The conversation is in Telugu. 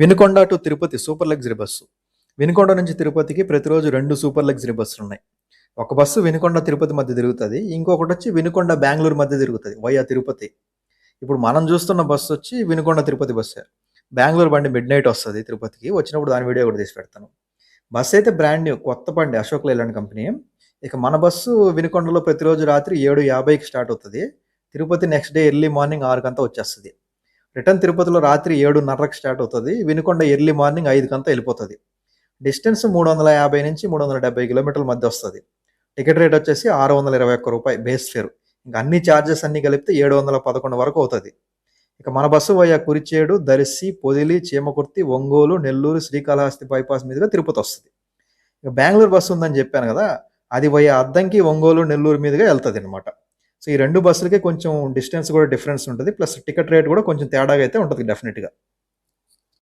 Vinukonda to Tirupati super luxury bus. Vinukonda నుంచి తిరుపతికి ప్రతిరోజు రెండు సూపర్ లగ్జరీ బస్సులు ఉన్నాయి. ఒక బస్సు వినుకొండ తిరుపతి మధ్య తిరుగుతుంది ఇంకొకటి వచ్చి వినుకొండ బెంగళూరు మధ్య తిరుగుతుంది వయా తిరుపతి. ఇప్పుడు మనం చూస్తున్న బస్సు వచ్చి వినుకొండ తిరుపతి బస్సు బెంగళూరు బండి మిడ్ నైట్ వస్తుంది తిరుపతికి వచ్చినప్పుడు దాని వీడియో కూడా తీసి పెడతాను. బస్సు అయితే బ్రాండ్ న్యూ కొత్త బండి అశోక్ లైలాండ్ కంపెనీ. ఇక మన బస్సు వినుకొండలో ప్రతిరోజు రాత్రి ఏడు యాభైకి స్టార్ట్ అవుతుంది. Tirupati next day early morning ఆరుకంతా వచ్చేస్తుంది. రిటర్న్ తిరుపతిలో రాత్రి ఏడున్నరకు స్టార్ట్ అవుతుంది. వినుకొండ ఎర్లీ మార్నింగ్ ఐదుకంతా వెళ్ళిపోతుంది. డిస్టెన్స్ మూడు వందల యాభై నుంచి మూడు వందల డెబ్బై కిలోమీటర్ల మధ్య వస్తుంది. టికెట్ రేట్ వచ్చేసి ఆరు వందల ఇరవై ఒక్క రూపాయి బేస్ ఫేర్. ఇంకా అన్ని ఛార్జెస్ అన్ని కలిపితే ఏడు వందల పదకొండు వరకు అవుతుంది. ఇక మన బస్సు పోయా కురిచేడు దర్శి పొదిలి చీమకుర్తి ఒంగోలు నెల్లూరు శ్రీకాళహస్తి బైపాస్ మీదుగా తిరుపతి వస్తుంది. ఇక బెంగళూరు బస్సు ఉందని చెప్పాను కదా అది పోయే అద్దంకి ఒంగోలు నెల్లూరు మీదుగా వెళ్తుంది అనమాట సో ఈ రెండు బస్సులకి కొంచెం డిస్టెన్స్ కూడా డిఫరెన్స్ ఉంటుంది. ప్లస్ టికెట్ రేట్ కూడా కొంచెం తేడాగా అయితే ఉంటుంది డెఫినెట్గా